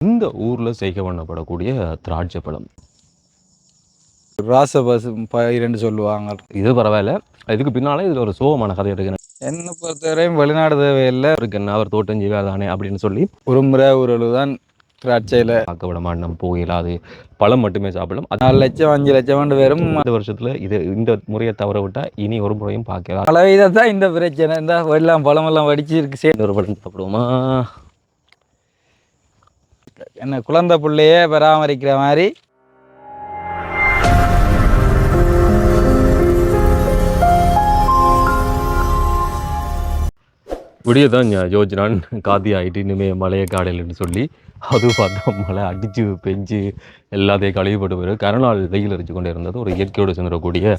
இந்த ஊரில் செய்கை பண்ணப்படக்கூடிய திராட்சை பழம் ராசபஸ் பயிரென்று சொல்லுவாங்க. இது பரவாயில்ல. இதுக்கு பின்னாலே இதில் ஒரு சோகமான கதை இருக்கு. என்னை பொறுத்தவரையும் வெளிநாடு தேவையில்லை அவருக்கு என்ன அவர் தோட்டம் செய்வாதானே அப்படின்னு சொல்லி. ஒரு முறை ஒரு தான் திராட்சையில். பார்க்க விட மாட்டோம் போயிடாது பழம் மட்டுமே சாப்பிடலாம். அது நாலு லட்சம் அஞ்சு லட்சம் ஆண்டு வரும் இந்த வருஷத்தில் இது இந்த முறையை தவற விட்டால் இனி ஒரு முறையும் பார்க்கலாம் பல தான் இந்த பிரச்சனை. இந்த எல்லாம் பழமெல்லாம் வடிச்சு இருக்கு. சே ஒரு பழம் சாப்பிடுவோமா? என்ன குழந்தை பிள்ளையே பராமரிக்கிற மாதிரி. விடியதான் யோஜனான் காதி ஆகிட்டு இனிமேல் மழையை காடையில்னு சொல்லி அது பார்த்தா மழை அடித்து பெஞ்சு எல்லாத்தையும் கழுவிப்பட்டு போயிடும் கருநாள் வெயில் அடித்து கொண்டு இருந்தது ஒரு இயற்கையோடு சேர்ந்துடக்கூடிய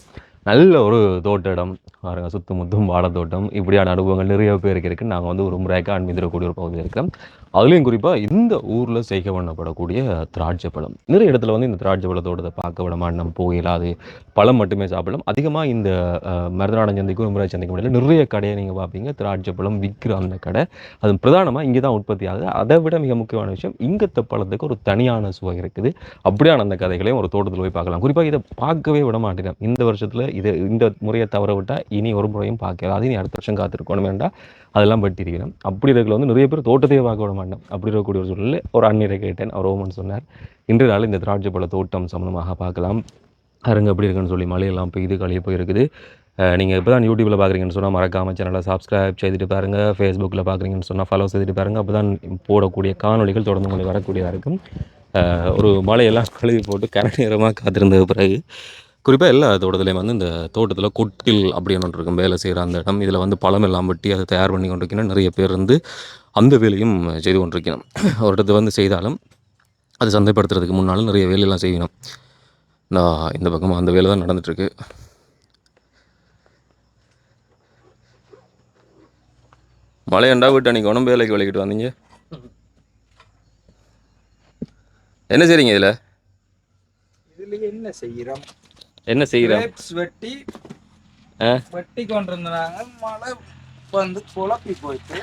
நல்ல ஒரு தோட்ட இடம் பாருங்க சுத்து முத்தும் வாழைத்தோட்டம். இப்படியான அனுபவங்கள் நிறைய பேருக்கு இருக்குது நாங்கள் வந்து ஒரு முறையாக அன்மிதிரக்கூடிய ஒரு பகுதியில் இருக்கிறோம். அதுலேயும் குறிப்பாக இந்த ஊரில் செய்க பண்ணப்படக்கூடிய திராட்சை பழம். நிறைய இடத்துல வந்து இந்த திராட்சை பழத்தோட்டத்தை பார்க்க விட மாட்டோம். போயிடாது பழம் மட்டுமே சாப்பிடலாம். அதிகமாக இந்த மருதநாடன் சந்தைக்கு ஒரு விமரா சந்தைக்கும் முடியல நிறைய கடையை நீங்கள் பார்ப்பீங்க. திராட்சை பழம் விற்கிற அந்த கடை. அது பிரதானமாக இங்கே தான் உற்பத்தி ஆகுது. அதை விட மிக முக்கியமான விஷயம் இங்கத்தை பழத்துக்கு ஒரு தனியான சுவை இருக்குது. அப்படியான அந்த கதைகளையும் ஒரு தோட்டத்தில் போய் பார்க்கலாம். குறிப்பாக இதை பார்க்கவே விட மாட்டேன். இந்த வருஷத்தில் இது இந்த முறையை தவற விட்டால் இனி ஒரு முறையும் பார்க்கலாம் அது இனி அடுத்த வருஷம் காத்திருக்கணும். வேண்டாம் அதெல்லாம் பட்டிருக்கிறேன் அப்படி இருக்கிற வந்து நிறைய பேர் தோட்டத்தையே பார்க்க விட மாட்டேன். அப்படி இருக்கக்கூடிய ஒரு சூழலில் ஒரு அந்நியரை கேட்டேன். அவர் ஓமன் சொன்னார் இன்று நாள் இந்த திராட்சை பழ தோட்டம் சம்மந்தமாக பார்க்கலாம். அருங்க அப்படி இருக்குன்னு சொல்லி மழையெல்லாம் பெய்து கழிய போயிருக்குது. நீங்கள் இப்போ தான் யூடியூப்பில் பார்க்குறீங்கன்னு சொன்னால் மறக்காம சேனலை சப்ஸ்கிரைப் செய்துட்டு பாருங்கள் ஃபேஸ்புக்கில் பார்க்குறீங்கன்னு சொன்னால் ஃபாலோ செய்துட்டு பாருங்கள் அப்போ தான் போடக்கூடிய காணொளிகள் தொடர்ந்து கொண்டு வரக்கூடியதாக இருக்கும். ஒரு மழையெல்லாம் கழுவி போட்டு கரை நேரமாக காத்திருந்த பிறகு குறிப்பாக எல்லா தோட்டத்துலேயும் வந்து இந்த தோட்டத்தில் கொட்டில் அப்படின்னு ஒன்று இருக்கும். வேலை செய்கிற அந்த இடம். இதில் வந்து பழம் எல்லாம் வெட்டி அதை தயார் பண்ணி கொண்டிருக்கணும். நிறைய பேர் வந்து அந்த வேலையும் செய்து கொண்டிருக்கணும். ஒரு இடத்துல வந்து செய்தாலும் அது சந்தைப்படுத்துறதுக்கு முன்னாலும் நிறைய வேலையெல்லாம் செய்யணும். நான் இந்த பக்கமாக அந்த வேலை தான் நடந்துட்டுருக்கு மழையண்டா விட்டு அன்றைக்கி உடம்பு வேலைக்கு விளக்கிட்டு வந்தீங்க? என்ன செய்றீங்க இதில்? இதுலயே என்ன செய்கிறோம் என்ன செய்கிறோம் வெட்டி? வெட்டி கொண்டிருந்தாங்க மழை வந்து குழப்பி போயிட்டு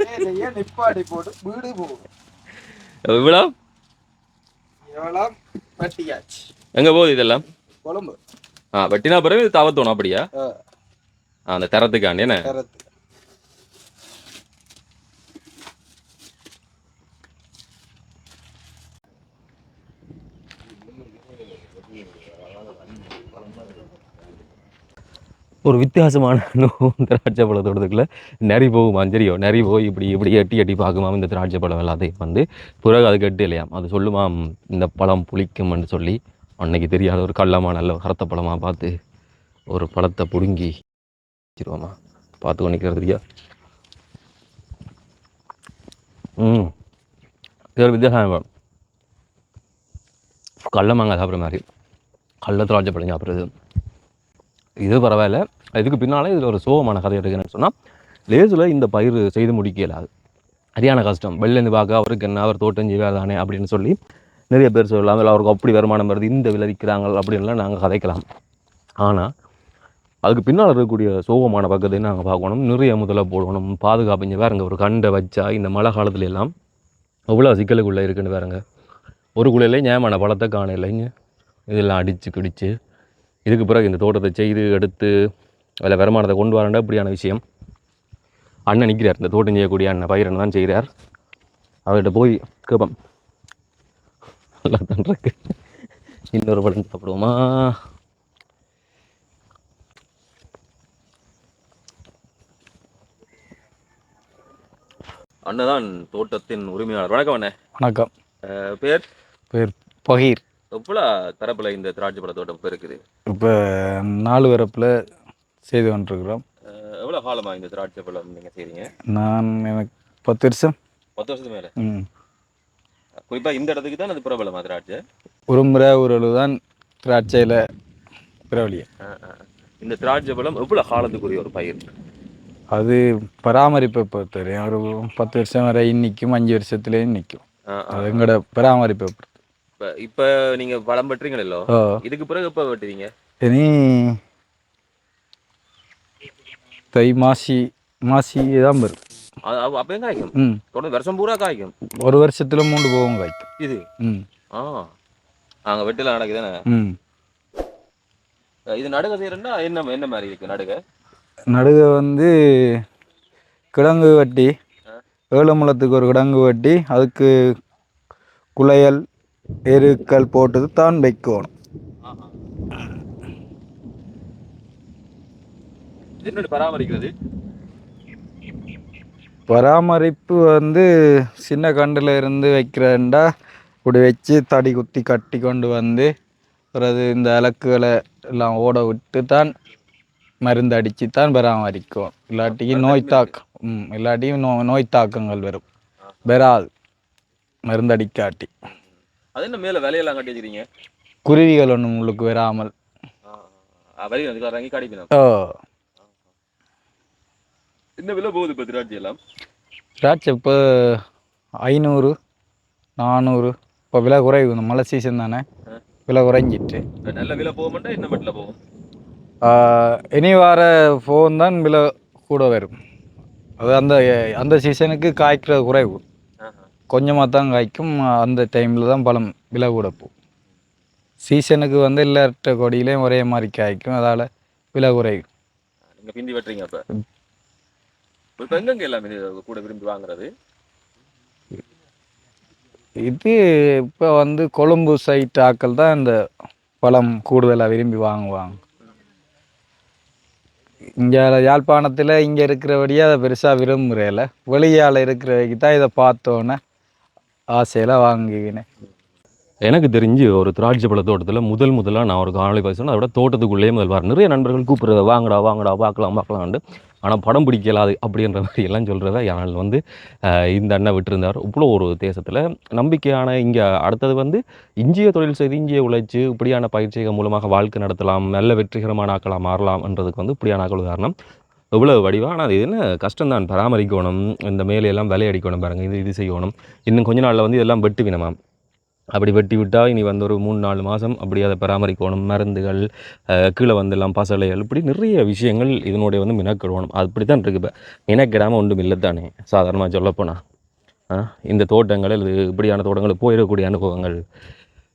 வேலையை நிப்பாட்டி போட்டு வீடு போகும். இவ்வளோ எவ்வளோ வெட்டியாச்சு. எங்கே போகுது இதெல்லாம்? குழம்பு. ஆ வெட்டினா பிறகு தவத்தோணும் அப்படியா? அந்த தரத்துக்காண்டி என்ன? கரத்து ஒரு வித்தியாசமான திராட்சை பழ தோட்டத்துக்குள்ள நரி போகும் அஞ்சரியோ நரி போய் இப்படி இப்படி எட்டி எட்டி பார்க்குமாம் இந்த திராட்சை பழம் எல்லாத்தையும் வந்து. பிறகு அது கெட்டு இல்லையாம். அது சொல்லுமாம் இந்த பழம் புளிக்கும்னு சொல்லி அன்னைக்கு தெரியாத ஒரு கள்ளமாக நல்ல கரத்த பழமாக பார்த்து ஒரு பழத்தை பிடுங்கி வச்சிருவோமா. பார்த்து கொண்டிருக்கிறதுக்கியா ம். இது ஒரு வித்தியாசம் பழம். கடல மாங்காய் சாப்பிட்ற மாதிரி. கடல திராட்சை பழம் சாப்பிட்றது. இது பரவாயில்ல. இதுக்கு பின்னாலே இதில் ஒரு சோகமான கதை எடுக்கிறேன்னு சொன்னால் லேசில் இந்த பயிர் செய்து முடிக்கலாது சரியான கஷ்டம். வெளிலேருந்து பார்க்க அவருக்கு என்ன அவர் தோட்டம் செய்வாதானே அப்படின்னு சொல்லி நிறைய பேர் சொல்லலாம். இல்லை அவருக்கு அப்படி வருமானம் வருது இந்த விளைவிக்கிறாங்க அப்படின்லாம் நாங்கள் கதைக்கலாம். ஆனால் அதுக்கு பின்னால் இருக்கக்கூடிய சோகமான பக்கத்தை நாங்கள் பார்க்கணும். நிறைய முதல்ல போடணும். பாதுகாப்புங்க வேறுங்க ஒரு கண்டை வச்சா இந்த மழை காலத்துல எல்லாம் அவ்வளோ சிக்கலுக்குள்ளே இருக்குன்னு வேறுங்க ஒரு குழையிலே ஞாபகம் பழத்தை காணையிலைங்க இதெல்லாம் அடித்து குடித்து இதுக்கு பிறகு இந்த தோட்டத்தை செய்து எடுத்து அதில் வருமானத்தை கொண்டு வரேன்டா இப்படியான விஷயம். அண்ணன் நிற்கிறார் இந்த தோட்டம் செய்யக்கூடிய அண்ணன் பயிரன் தான் செய்கிறார். அவர்கிட்ட போய் கேட்போம். நல்லா தான் இருக்கு இன்னொரு படம் சாப்பிடுவோமா? அண்ணன் தான் தோட்டத்தின் உரிமையாளர். வணக்கம் அண்ணே. வணக்கம். பேர்? பேர் பகீர். எவ்வளோ தரப்புல இந்த திராட்சை பழ தோட்டம் இப்போ இருக்குது? இப்போ நாலு வரப்பில் செய்து கொண்டிருக்கிறோம். எவ்வளோ காலமா இந்த திராட்சை பழம் நீங்கள் செய்றீங்க? நான் எனக்கு பத்து வருஷம். பத்து வருஷத்துக்கு மேலே? ம். குறிப்பாக இந்த இடத்துக்கு தான் அது பிரபலமா திராட்சை? ஒரு முறை ஒரு தான் திராட்சையில் பிரபலியம். இந்த திராட்சை பழம் எவ்வளோ காலத்துக்குரிய ஒரு பயிர்? அது பராமரிப்பை பொறுத்தவரையும் ஒரு பத்து வருஷம் வரை நிற்கும் அஞ்சு வருஷத்துலேயும் நிற்கும். அது எங்களோட பராமரிப்பை இப்போ இப்போ நீங்கள் பழம் வெட்டுறீங்களோ ஓ இதுக்கு பிறகு எப்போ வெட்டுவீங்க? இனி தை மாசி மாசி தான் வரும். அப்பயும் காய்க்கும்? ம். தொடர்ந்து வருஷம் பூரா காய்க்கும்? ஒரு வருஷத்துல மூணு போகும் காய்க்கும். இது? ம். ஆ. அங்க வெட்டில நடக்குதுதானே ம். இது நடுக செய்யறேன்னா என்ன என்ன மாதிரி இருக்கு நடுக? நடுக வந்து கிழங்கு வெட்டி ஏழு முளத்துக்கு ஒரு கிழங்கு வெட்டி அதுக்கு குளையல் எருக்கள் போட்டது தான் வைக்கணும். பராமரிக்கிறது? பராமரிப்பு வந்து சின்ன கண்டில் இருந்து வைக்கிறேன்டா. இப்படி வச்சு தடி குத்தி கட்டி கொண்டு வந்து பிறகு இந்த இலக்குகளை எல்லாம் ஓட விட்டு தான் மருந்து அடித்து தான் பராமரிக்கும். இல்லாட்டிக்கு நோய் தாக்கம் ம் இல்லாட்டியும் நோ நோய் தாக்கங்கள் வரும். வராது. மருந்து அடிக்காட்டி. அது என்ன மேல விலையெல்லாம் கட்டி வச்சிருக்கீங்க குருவிகள் ஒன்று உங்களுக்கு வராமல். வரி வந்து இறங்கி ஓ. என்ன விலை போகுது இப்போ திராட்சை எல்லாம்? திராட்சை இப்போ ஐநூறு நானூறு. இப்போ விலை குறைவு இந்த மழை சீசன் தானே. விலை குறைஞ்சிட்டு. நல்ல விலை போக மாட்டா என்ன மட்டில் போகும்? இனி வர ஃபோன் தான் விலை கூட வரும். அது அந்த அந்த சீசனுக்கு காய்க்கிற குறைவு. கொஞ்சமாக தான் காய்க்கும். அந்த டைமில் தான் பழம் விலை கூட போகும். சீசனுக்கு வந்து எல்லாட்ட கொடியிலையும் ஒரே மாதிரி காய்க்கும். அதால் விலை குறைவு நீங்க பிந்தி வெட்டுறீங்க அப்ப? இப்போ எங்கெங்க எல்லாம் கூட விரும்பி வாங்குறது? இது இப்போ வந்து கொழும்பு சைட் ஆக்கள் தான் இந்த பழம் கூடுதலாக விரும்பி வாங்குவாங்க. இங்கே யாழ்ப்பாணத்தில் இங்கே இருக்கிறபடியே அதை பெருசாக விரும்புகிறேல வெளியால் இருக்கிறவைக்கு தான் இதை பார்த்தோன்னே ஆசையெல்லாம் வாங்குவினேன் எனக்கு தெரிஞ்சு ஒரு திராட்சை பழ தோட்டத்தில் முதல் முதலாக நான் ஒரு காணொலி பேசணும் அதோட தோட்டத்துக்குள்ளேயே முதல் நிறைய நண்பர்கள் கூப்பிட்றத வாங்கடா வாங்கடா பார்க்கலாம் பார்க்கலாம்ண்டு ஆனால் படம் பிடிக்கலாது அப்படின்ற மாதிரி எல்லாம் சொல்கிறத யானால் வந்து இந்த அண்ணன் விட்டுருந்தார். இவ்வளோ ஒரு தேசத்தில் நம்பிக்கையான இங்கே அடுத்தது வந்து இஞ்சிய தொழில் செய்து இஞ்சிய உழைச்சி இப்படியான பயிற்சிகள் மூலமாக வாழ்க்கை நடத்தலாம் நல்ல வெற்றிகரமான ஆக்களாக மாறலாம்ன்றதுக்கு வந்து இப்படியான ஆக்கள் உதாரணம். எவ்வளோ வடிவாக ஆனால் அது என்ன கஷ்டம்தான். பராமரிக்கணும் இந்த மேலையெல்லாம் விளையடிக்கணும் பாருங்கள் இது இது செய்யணும். இன்னும் கொஞ்ச நாளில் வந்து இதெல்லாம் வெட்டு வினமா அப்படி வெட்டி விட்டால் இனி வந்து ஒரு மூணு நாலு மாதம் அப்படி அதை பராமரிக்கணும். மருந்துகள் கீழே வந்துடலாம் பசலைகள் இப்படி நிறைய விஷயங்கள் இதனுடைய வந்து மினக்கிடணும் அது அப்படி தான் இருக்குது இப்போ. மினக்கிடாமல் ஒன்றும் இல்லை தானே சாதாரணமாக சொல்லப்போனால் இந்த தோட்டங்கள் இது இப்படியான தோட்டங்கள் போயிடக்கூடிய அனுபவங்கள்.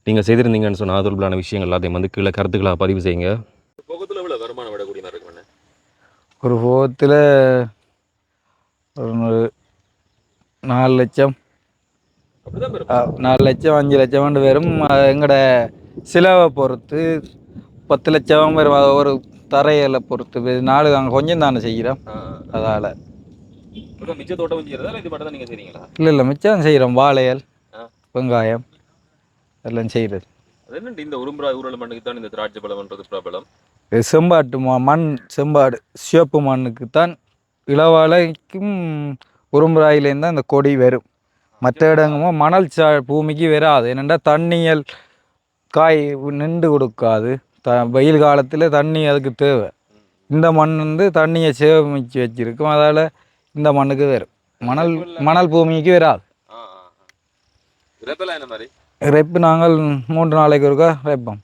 நீங்கள் செய்திருந்தீங்கன்னு சொன்னால் அதுபோலான விஷயங்கள் எல்லாத்தையும் வந்து கீழே கருத்துக்களாக பதிவு செய்யுங்க போகத்தில் எவ்வளோ வருமானம் விடக்கூடிய மாதிரி இருக்கு ஒரு போகத்தில் ஒரு நாலு லட்சம். நாலு லட்சம் அஞ்சு லட்சம் வரும் அது எங்கட சிலவை பொறுத்து பத்து லட்சம் வரும். ஒரு தரையில பொறுத்து. நாலு நாங்கள் கொஞ்சம் தானே செய்கிறோம். அதால். மிச்ச தோட்டம் இது மட்டும் நீங்கள் செய்றீங்களா? இல்லை இல்லை மிச்சம் செய்கிறோம் வாழையல். வெங்காயம் எல்லாம் செய்கிறது இந்த உரும்புரா ஊரல் மண்ணுக்கு தான் இந்த திராட்சை பழம்ன்றது பிரபலம். செம்பாட்டு ம- மண் செம்பாடு சிவப்பு மண்ணுக்கு தான் இளவாழைக்கும் உரும்புராயிலேருந்து தான் இந்த கொடி வரும் மற்ற இடங்கமோ மணல் சா பூமிக்கு வராது என்னென்னா தண்ணியல் காய் நின்று கொடுக்காது. த வெயில் காலத்தில் தண்ணி அதுக்கு தேவை. இந்த மண் வந்து தண்ணியை சேமித்து வச்சிருக்கும். அதால் இந்த மண்ணுக்கு வரும் மணல் மணல் பூமிக்கு வராது ரெப்பு நாங்கள் மூன்று நாளைக்கு ஒருக்கா வைப்போம்.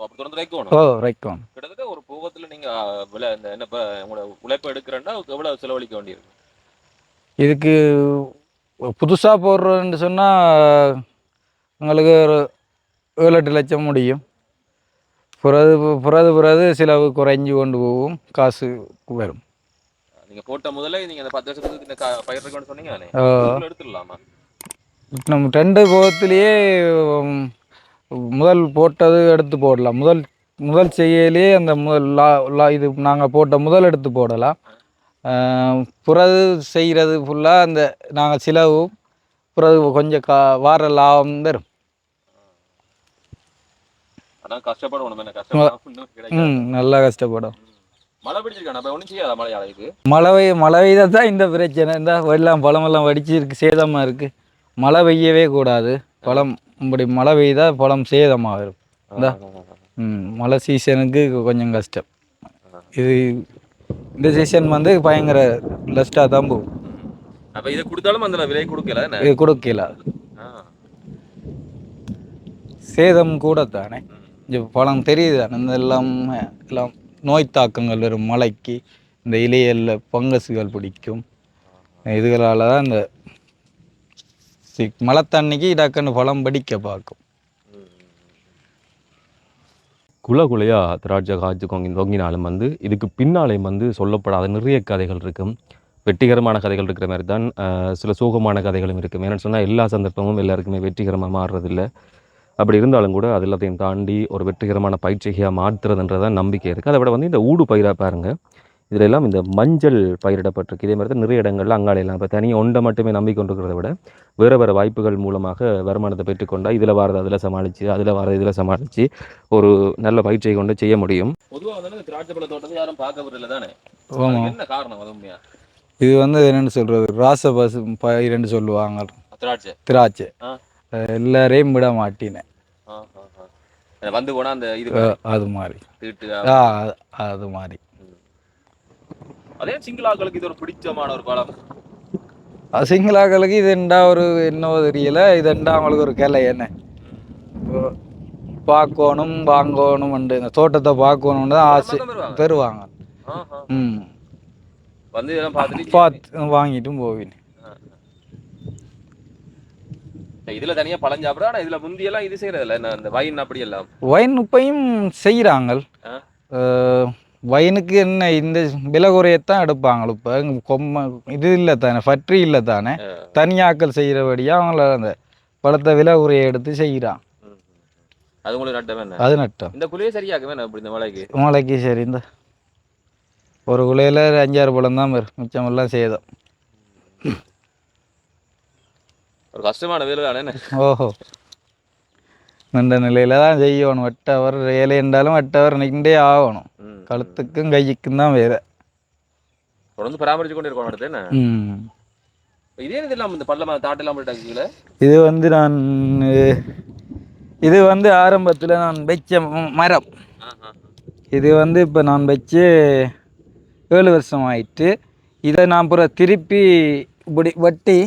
அப்படி தொடர்ந்து வைக்கணும் ஓ வைக்கணும் கிட்டத்தட்ட ஒரு போகத்துல நீங்க அஹ், விலை இந்த என்ன இப்ப உங்களோட உழைப்பு எடுக்கிறேன்னா எவ்வளவு செலவழிக்க வேண்டியிருக்கு? இதுக்கு புதுசாக போடுறோன்னு சொன்னால் உங்களுக்கு ஒரு ஏழு எட்டு லட்சம் முடியும். புறது புறது புறது செலவு குறைஞ்சி கொண்டு போகும். காசு வரும். நீங்க போட்ட முதல்ல நீங்க இந்த பத்து வருஷத்துக்கு இந்த பயிர் இருக்கணும்னு சொன்னீங்க எடுத்துடலாமா? நம்ம ரெண்டு போகத்துலேயே முதல் போட்டது எடுத்து போடலாம். முதல் முதல் செய்யலே அந்த முதல் லா லா இது நாங்கள் போட்ட முதல் எடுத்து போடலாம். புறது செய்கிறது ஃபுல்லாக அந்த நாங்கள் செலவும் புறது கொஞ்சம் கா வார லாபம் தரும். ம் நல்லா கஷ்டப்படும். மழை பெய்ய மழை பெய்தால் தான் இந்த பிரச்சனை. இந்த வெள்ளம் பழமெல்லாம் வடிச்சு இருக்கு சேதமாக இருக்குது மழை பெய்யவே கூடாது. பழம் இப்படி மழை பெய்தால் பழம் சேதமாக இருக்கும். மழை சீசனுக்கு கொஞ்சம் கஷ்டம். இது இந்த சீசன் வந்து பயங்கர லஸ்ட்டாக தான் போகும். அப்ப இதை கொடுத்தாலும் அந்த விலை கொடுக்கல இது கொடுக்கல. சேதம் கூட தானே பழம் தெரியுது இந்த எல்லாம் எல்லாம் நோய் தாக்கங்கள் வரும் மழைக்கு. இந்த இலையல்ல பங்கசுகள் பிடிக்கும். இதுகளால் தான் இந்த மழை தண்ணிக்கு டக்குன்னு பழம் படிக்க பார்க்கும். குல குலையா திராட்சை காய்ச்சி கொங்கி தொங்கினாலும் வந்து இதுக்கு பின்னாலையும் வந்து சொல்லப்படாத நிறைய கதைகள் இருக்கும் வெற்றிகரமான கதைகள் இருக்கிற மாதிரி தான் சில சோகமான கதைகளும் இருக்கும் ஏன்னு சொன்னால் எல்லா சந்தர்ப்பமும் எல்லாருக்குமே வெற்றிகரமாக மாறுறதில்ல. அப்படி இருந்தாலும் கூட அது எல்லாத்தையும் தாண்டி ஒரு வெற்றிகரமான பயிற்சிகையாக மாற்றுறதுன்றதான் நம்பிக்கை இருக்குது அதை விட வந்து இந்த ஊடு பயிராக பாருங்கள் இதில் எல்லாம் இந்த மஞ்சள் பயிரிடப்பட்டிருக்கு. இதே மாதிரி தான் நிறைய இடங்கள்ல அங்காடி எல்லாம் இப்போ தனியாக ஒன்றை மட்டுமே நம்பிக்கொண்டிருக்கிறத விட வேறு வேறு வாய்ப்புகள் மூலமாக வருமானத்தை பெற்றுக்கொண்டா இதில் வாரது அதில் சமாளித்து அதில் வாரது இதில் சமாளித்து ஒரு நல்ல பயிற்சியை கொண்டு செய்ய முடியும். பொதுவாக வந்து திராட்சை பழ தோட்டத்தை யாரும் பார்க்க தானே? என்ன காரணம் அது உண்மையா? இது வந்து என்னென்னு சொல்கிறது ராச பசு பயிரெண்டு சொல்லுவாங்க. திராட்சை. திராட்சை. எல்லாரையும் விட மாட்டினேன் வந்து போனால் அந்த இது அது மாதிரி. ஆ. அது மாதிரி. அதே சிங்களாக்களுக்கு இது ஒரு பிடிச்சமான ஒரு பழம் அது சிங்களாக்களுக்கு இது என்ன ஒரு என்னவோ தெரியல. இது என்ன அவங்களுக்கு ஒரு கிளை என்ன? பார்க்கணும் வாங்கணும் இந்த தோட்டத்தை பார்க்கணுன்னு தான் ஆசை. தருவாங்க. ம். வந்து இதெல்லாம் பார்த்துட்டு பார்த்து வாங்கிட்டும் போவேன். இதுல தனியா பழம் சாப்பிட ஆனா இதுல முந்தியெல்லாம் இது செய்யறது இல்ல என்ன இந்த வைன் அப்படி எல்லாம் வைன் இப்பையும் செய்கிறாங்க ஆ. வைனுக்கு என்ன இந்த விலை குறையத்தான் எடுப்பாங்க இப்போ கொம்ம இது இல்லை தானே ஃபட்ரி இல்லை தானே தனியாக்கள் செய்கிறபடியாக அவங்கள அந்த பழத்தை விலை குறைய எடுத்து செய்கிறான் அது உங்களுக்கு அது நட்டம். இந்த குழியே சரியாக்குமே இப்படி இந்த மழைக்கு மூளைக்கு சரி இந்த ஒரு குலையில் அஞ்சாறு பழம் தான் வரும். மிச்சமெல்லாம் சேதம். ஒரு கஷ்டமான வேலை தானே ஓஹோ. இந்த நிலையில தான் செய்யணும் வெட்டவர் வேலை என்றாலும் வெட்டவர் நின்றே ஆகணும். கழுத்துக்கும் கைக்கும் தான் வேலை தொடர்ந்து பராமரிச்சு கொண்டு இருக்கணும் அடுத்து என்ன இதே இது இல்லாம இந்த பள்ளமா தாட்டெல்லாம் போட்டாக்குல இது வந்து நான் இது வந்து ஆரம்பத்தில் நான் வச்ச மரம் இது வந்து இப்போ நான் வச்சு ஏழு வருஷம் ஆயிட்டு இதை நான் அப்புறம் திருப்பி இப்படி வெட்டி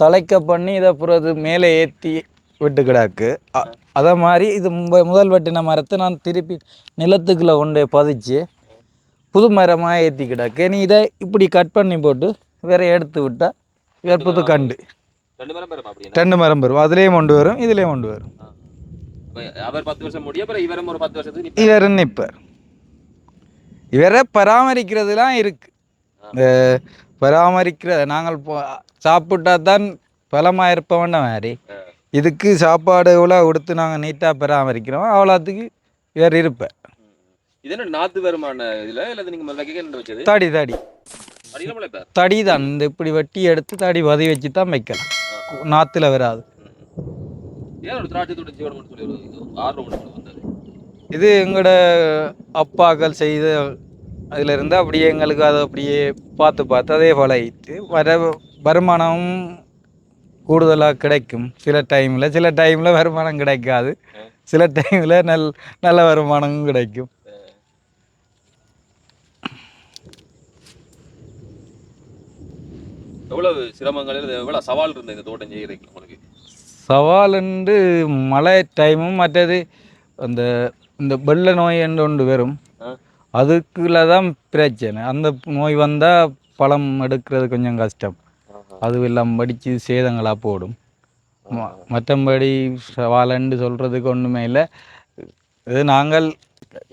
தலைக்க பண்ணி இதை அது மேலே ஏற்றி விட்டு கிடாக்கு அதை மாதிரி இது முதல் வெட்டின மரத்தை நான் திருப்பி நிலத்துக்குள்ளே கொண்டு பதிச்சு புது மரமாக ஏற்றி கிடாக்கு நீ இதை இப்படி கட் பண்ணி போட்டு வேற எடுத்து விட்டால் வேறு புது கண்டு. ரெண்டு மரம் வரும் அதுலேயும் கொண்டு வரும் இதுலேயும் கொண்டு வரும். அவர் பத்து வருஷம் முடிய அப்புறம் இவரும் ஒரு பத்து வருஷத்துக்கு இவர் நிற்பார் இவரை பராமரிக்கிறதுலாம் இருக்கு. இந்த பராமரிக்கிற நாங்கள் சாப்பிட்டா தான் பலமாக இருப்பவன மாதிரி. இதுக்கு சாப்பாடு எவ்வளோ கொடுத்து நாங்கள் நீட்டாக பராமரிக்கிறோம். அவ்வளோத்துக்கு இவர் இருப்பேன் இது என்ன நாத்து வருமான இதுல? இல்ல நீங்க முதல்ல கேட்க வச்சது? தடி தடி. தடி தான் இந்த இப்படி வெட்டி எடுத்து தடி வதி வச்சு தான் வைக்கலாம். நாற்றுல வராது. இது எங்களோட அப்பாக்கள் செய்த அதில் இருந்து அப்படியே எங்களுக்கு அதை அப்படியே பார்த்து பார்த்து அதே பழகிட்டு வர வருமானம் கூடுதலாக கிடைக்கும். சில டைமில் சில டைமில் வருமானம் கிடைக்காது. சில டைமில் நல் நல்ல வருமானமும் கிடைக்கும். எவ்வளவு சிரமங்கள் இல்ல எவ்வளவு சவால் இருந்தது இந்த தோட்டம் செய்யறதுக்கு உங்களுக்கு? சவாலுண்டு மழை டைமும் மற்றது அந்த இந்த வெள்ள நோய் என்று ஒன்று வரும். அதுக்குள்ள தான் பிரச்சனை. அந்த நோய் வந்தால் பழம் எடுக்கிறது கொஞ்சம் கஷ்டம். அது எல்லாம் படித்து சேதங்களாக போடும் மற்றபடி சவாலன்னு சொல்கிறதுக்கு ஒன்றுமே இல்லை. இது நாங்கள்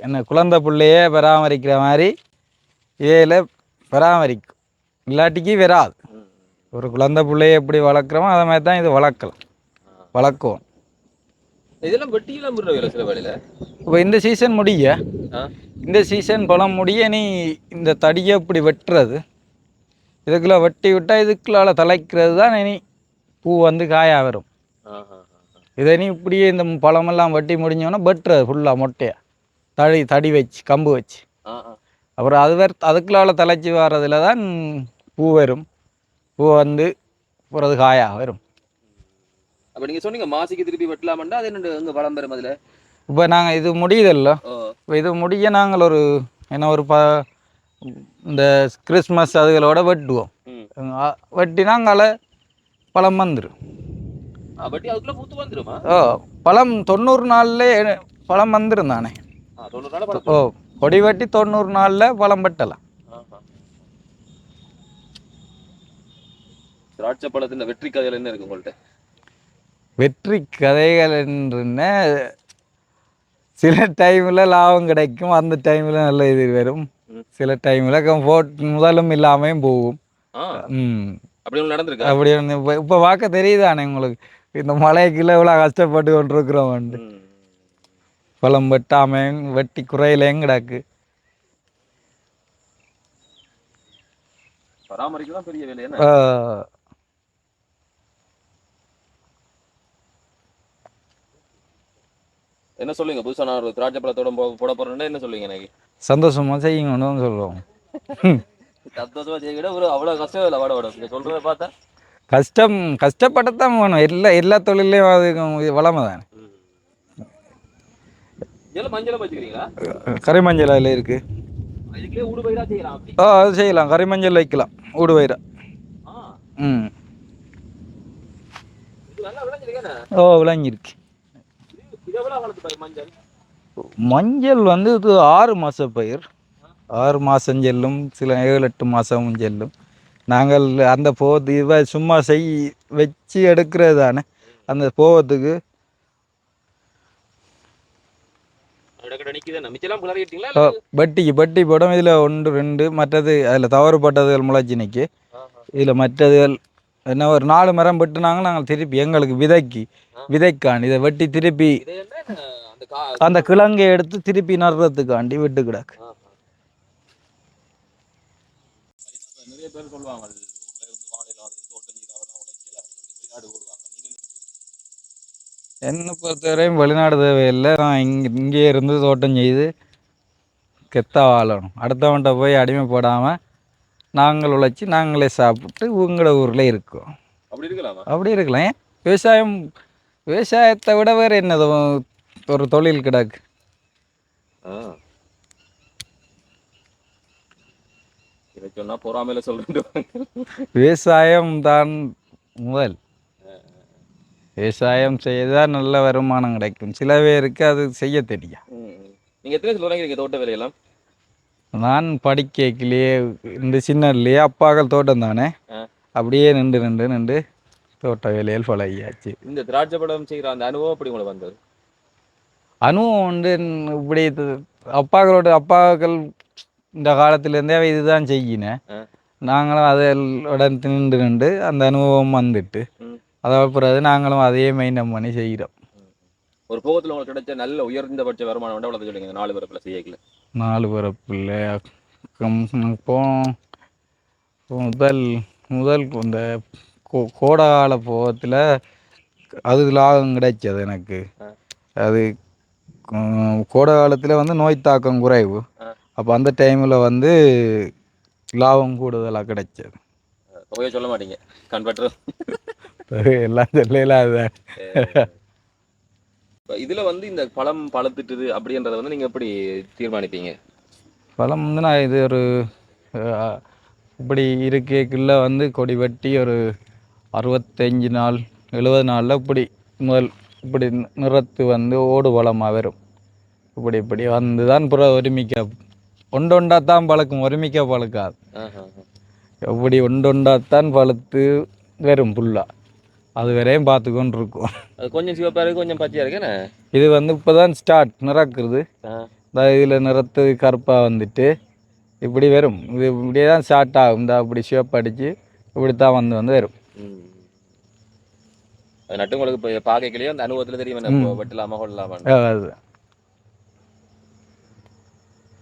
என்ன குழந்தை பிள்ளையே பராமரிக்கிற மாதிரி இதில் பராமரிக்கும். இல்லாட்டிக்கு வராது. ஒரு குழந்தை பிள்ளைய எப்படி வளர்க்குறோமோ அதை மாதிரி தான் இது வளர்க்கலாம். வளர்க்கும் இதெல்லாம் வெட்டியெல்லாம் விடுற சில வேலையில? இப்போ இந்த சீசன் முடிய? இந்த சீசன் பழம் முடிய நீ இந்த தடியை இப்படி வெட்டுறது. இதுக்குள்ள வெட்டி விட்டால் இதுக்குள்ளால தலைக்கிறது தான் இனி பூ வந்து காயா வரும். இதை நீ இப்படியே இந்த பழமெல்லாம் வெட்டி முடிஞ்சோன்னா வெட்டுறது ஃபுல்லாக மொட்டையாக தடி தடி வச்சு கம்பு வச்சு. அப்புறம் அது வேறு அதுக்குள்ளால தலைச்சி வர்றதுல தான் பூ வரும். பூ வந்து போகிறது காயா வரும். அப்ப நீங்க சொன்னீங்க மாசிக்கு திருப்பி வெட்டலாமண்டா? அது என்ன எங்க பழம் பெறும் அதுல? இப்போ நாங்கள் இது முடியுதல்ல இப்போ இது முடிய நாங்கள் ஒரு என்ன ஒரு ப இந்த கிறிஸ்மஸ் அதுகளோட வெட்டுவோம். வெட்டினா அங்கால பழம் வந்துடும் ஓ பழம் தொண்ணூறு நாள்லே பழம் வந்துடும் தானே? ஓ கொடி வெட்டி தொண்ணூறு நாளில் பழம் வெட்டலாம். திராட்சை பழத்தின் வெற்றி கதையில என்ன இருக்கு உங்கள்ட்ட? வெற்றி கதைகள் என்றுன சில டைமில் லாபம் கிடைக்கும் அந்த டைமில் நல்ல இது வரும். சில டைமில் கம்ஃபோர்ட் முதலும் இல்லாமையும் போகும். அப்படி ஒன்று இப்போ பார்க்க தெரியுதானே உங்களுக்கு? இந்த மழைக்குள்ள இவ்வளோ கஷ்டப்பட்டு கொண்டிருக்கிறோம் வந்து. பழம் வெட்டாமையும் வெட்டி குறையிலையும் கிடக்கு. பராமரிக்க தான் பெரிய வேலை என்ன சொல்லுங்க புதுசா நான் ஒரு திராட்சை பழத்தோட போட போறேன்னா என்ன சொல்லுங்க எனக்கு? சந்தோஷமா செய்யுங்கன்னு சொல்லுவோம் சந்தோஷமா செய்ய ஒரு அவ்வளவு கஷ்டம் இல்லை வாட வாட. நீங்க சொல்றத பார்த்தா? கஷ்டம் கஷ்டப்படத்தான் வேணும். எல்லா எல்லா தொழிலையும் அது வளமை தானே. இதெல்லாம் மஞ்சள் அதில் பயிரா அப்படி? ஆ அது செய்யலாம். கரிமஞ்சள் வைக்கலாம் ஊடு ஆ. ம். ஓ விளங்கியிருக்கு இது எவ்வளவு காலத்து பயிர் மஞ்சள்? வந்து இது ஆறு மாத பயிர். ஆறு மாதம் செல்லும் சில ஏழு எட்டு மாதம் செல்லும். நாங்கள் அந்த போது இவ சும்மா செய் வச்சு எடுக்கிறது தானே. அந்த போவத்துக்கு பட்டிக்கு பட்டி போடும். இதில் ஒன்று ரெண்டு மற்றது அதில் தவறுபட்டதுகள் முளைச்சி நிற்கி இதில் மற்றதுகள் என்ன ஒரு நாலு மரம் வெட்டுனாங்க நாங்கள் திருப்பி எங்களுக்கு விதைக்கு விதைக்காண்டி இதை வெட்டி திருப்பி அந்த கிழங்கை எடுத்து திருப்பி நடுறதுக்காண்டி விட்டு கிடக்கு. என்ன பொறுத்தவரையும் வெளிநாடு தேவையில்லை. நான் இங்கே இங்கே இருந்து தோட்டம் செய்து கெத்தா வாழணும். அடுத்தவன்கிட்ட போய் அடிமைப்படாமல் நாங்கள் உழைச்சி நாங்களே சாப்பிட்டு உங்களோட ஊரில் இருக்கோம். அப்படி இருக்கலாமா. அப்படி இருக்கலாம். ஏன்? விவசாயம் விவசாயத்தை விட வேறு என்னது? ஒரு தொழில் கிடக்கு. சொன்னா பொறாமையில சொல்றேன். விவசாயம் தான் முதல். விவசாயம் செய்தால் நல்ல வருமானம் கிடைக்கும். சில பேருக்கு அது செய்ய தெரியும் நீங்க எத்தனை தொடங்கிறீங்க தோட்ட வேலையெல்லாம்? நான் படிக்கலையே இந்த சின்னதுலேயே அப்பாக்கள் தோட்டம் தானே. அப்படியே நின்று நின்று நின்று தோட்ட வேலையில் பழகியாச்சு. இந்த திராட்சை படம் செய்யற அந்த அனுபவம் அப்படி உங்களுக்கு வந்தது? அனுபவம் வந்து இப்படி அப்பாக்களோட அப்பாக்கள் இந்த காலத்துலேருந்தே அவ இதுதான் செய்யினேன். நாங்களும் அதோட நின்று நின்று அந்த அனுபவம் வந்துட்டு. ம். அதோட பிறகு நாங்களும் அதையே மெயின்டைன் பண்ணி செய்கிறோம். ஒரு போகத்துல உங்களுக்கு கிடைச்ச நல்ல உயர்ந்தபட்ச வருமானம் வந்து அவ்வளவு சொல்லுங்க நாலு பேருக்குள்ள செய்யக்கல நாலு பிறப்பில் போ முதல் முதல் இந்த கோடைகால போகத்தில் அது லாபம் கிடைச்சது எனக்கு. அது கோடை காலத்தில் வந்து நோய் தாக்கம் குறைவு. அப்போ அந்த டைமில் வந்து லாபம் கூடுதலாக கிடைச்சது. தொகையை சொல்ல மாட்டீங்க கன்வெர்டர் எல்லாம் சொல்லல அதுதான் இதுல வந்து இந்த பழம் பழத்துட்டுது அப்படின்றத வந்து நீங்க எப்படி தீர்மானிப்பீங்க? பழம் வந்து நான் இது ஒரு இப்படி இருக்கைக்குள்ள வந்து கொடி வெட்டி ஒரு அறுபத்தஞ்சு நாள் எழுபது நாளில் இப்படி முதல் இப்படி நிறத்து வந்து ஓடு பழமாக வரும். இப்படி இப்படி வந்து தான் புற ஒருமிக்க ஒண்டொண்டா தான் பழக்கும் ஒருமிக்க பழக்காது. இப்படி ஒண்டொண்டாத்தான் பழுத்து வரும் புல்லா. அது வரையும் பார்த்து கொண்டு இருக்கும் அது கொஞ்சம் சிவப்பா இருக்கு கொஞ்சம் பச்சையா இருக்கு என்ன? இது வந்து இப்போ தான் ஸ்டார்ட் நிறக்குறது. இந்த இதில் நிறத்து கருப்பாக வந்துட்டு இப்படி வரும். இது இப்படியே தான் ஸ்டார்ட் ஆகும். இந்த அப்படி ஷேப் அடித்து இப்படி தான் வந்து வந்து வரும். அது நட்டு உங்களுக்கு இப்போ பார்க்கலையோ அந்த அனுபவத்துல தெரியும் வெட்டலாமா கொள்ளலாமா அது.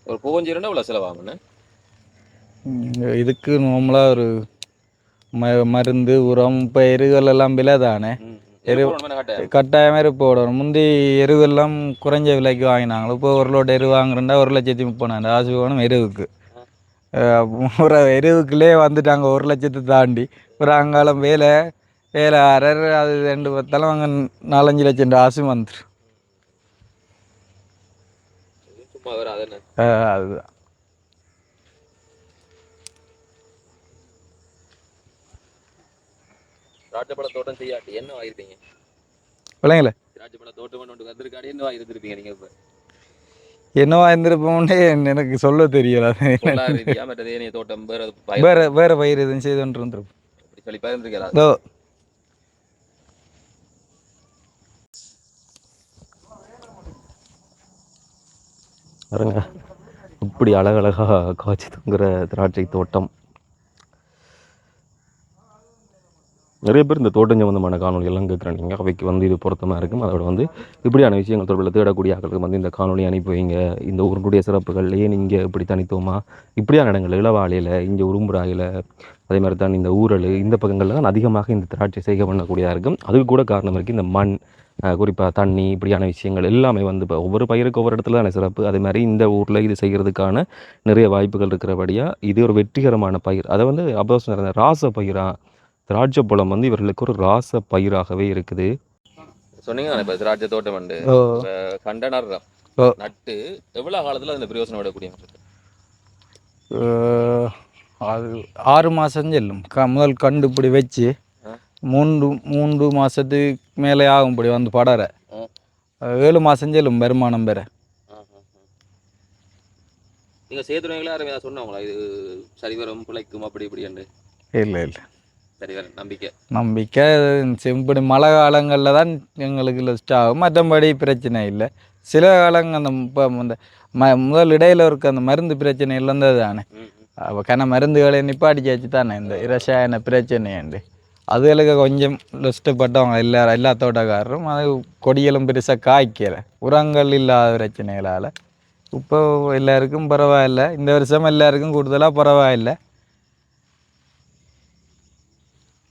ஒரு பூவஞ்சீரன்னா இவ்வளோ செலவாகுன்னு உம் இதுக்கு நார்மலாக ஒரு ம மருந்து உரம் இப்போ எருகள் எல்லாம் விலை தானே எரு- கட்டாயமாக எரு போடணும். முந்தி எருவெல்லாம் குறைஞ்ச விலைக்கு வாங்கினாங்க இப்போ ஒரு லோட் எரு வாங்குறேன்டா ஒரு லட்சத்தி முப்பதாயிரம். காசு வேணும் எருவுக்கு. ஒரு எருவுக்குள்ளே வந்துட்டாங்க ஒரு லட்சத்தை தாண்டி. ஒரு அங்காலம் வேலை வேலை அரை அது ரெண்டு பத்தாலும் அங்கே நாலஞ்சு லட்சம் காசும் வந்துடும் அதுதான். திராட்சைப்பழ தோட்டம் செய்யாட்டி என்ன வாங்கிருப்பீங்க பிள்ளைங்கள திராட்சைப்பழ தோட்டம் ஒன்று கத்திருக்காடி என்ன வாங்கிருந்திருப்பீங்க நீங்க இப்போ? என்னவா இருந்திருப்போம்னே எனக்கு சொல்ல தெரியல. ஏனைய தோட்டம் வேற வேற வேற பயிர் எதுவும் செய்து இருந்திருப்போம் அப்படி இதோ. பாருங்க. இப்படி அழகழகாக காய்ச்சி தங்குற திராட்சை தோட்டம். நிறைய பேர் இந்த தோட்டம் சம்பந்தமான காணொலி எல்லாம் நீங்கள் அவைக்கு வந்து இது பொருத்தமாக இருக்கும். அதோட வந்து இப்படியான விஷயங்கள் தொடர்பில் தேடக்கூடிய ஆக்களுக்கு வந்து இந்த காணொலி அனுப்பி வைங்க. இந்த ஊருடைய சிறப்புகள் ஏன் இங்கே இப்படி தனித்துவமாக இப்படியான இடங்கள் இளவாலையில் இங்கே உரும்புறாயில் அதே மாதிரி தான் இந்த ஊரல் இந்த பக்கங்களில் தான் அதிகமாக இந்த திராட்சை செய்கை பண்ணக்கூடியதாக இருக்கும். அதுக்கு கூட காரணம் இருக்குது இந்த மண் குறிப்பாக தண்ணி இப்படியான விஷயங்கள் எல்லாமே வந்து இப்போ ஒவ்வொரு பயிருக்கு ஒவ்வொரு இடத்துல தானே சிறப்பு. அதே மாதிரி இந்த ஊரில் இது செய்கிறதுக்கான நிறைய வாய்ப்புகள் இருக்கிறபடியாக இது ஒரு வெற்றிகரமான பயிர். அதை வந்து அப்போ சொன்ன ராச பயிராக திராட்சை பழம் வந்து இவர்களுக்கு ஒரு ராச பயிராகவே இருக்குது. சொன்னீங்க இப்போ திராட்சை தோட்டம் வந்து. ஓ. கண்டனர். நட்டு எவ்வளோ காலத்தில் அதில் பிரயோசனம் விடக்கூடிய அது ஆறு மாதம் செல்லும். க முதல் கண்டு இப்படி வச்சு. மூன்று மூன்று மாதத்துக்கு மேலே ஆகும் இப்படி வந்து. அஹ், ஏழு மாதம் செல்லும் வருமானம் பெற நீங்கள் ஏதாவது சொன்னவங்களா? இது சரி வரும் பிழைக்கும் அப்படி இப்படி என்று இல்லை இல்லை. சரி வரும் நம்பிக்கை நம்பிக்கை செம்படி மழை காலங்களில் தான் எங்களுக்கு லிஸ்ட் ஆகும். மற்றபடி பிரச்சனை இல்லை. சில காலங்கள் அந்த இப்போ அந்த ம முதல் இடையில இருக்க அந்த மருந்து பிரச்சனை இருந்தது தானே. அப்போ கன மருந்துகளை நிப்பாட்டிச்சாச்சு தானே இந்த இரசாயன பிரச்சனைண்டு அதுகளுக்கு கொஞ்சம் லிஸ்ட்டுப்பட்டவங்க எல்லா எல்லா தோட்டக்காரரும் அது கொடிகளும் பெருசாக காய்க்கல. உரங்கள் இல்லாத பிரச்சனைகளால். இப்போ எல்லாருக்கும் பரவாயில்ல. இந்த வருஷம் எல்லாருக்கும் கூடுதலாக பரவாயில்ல.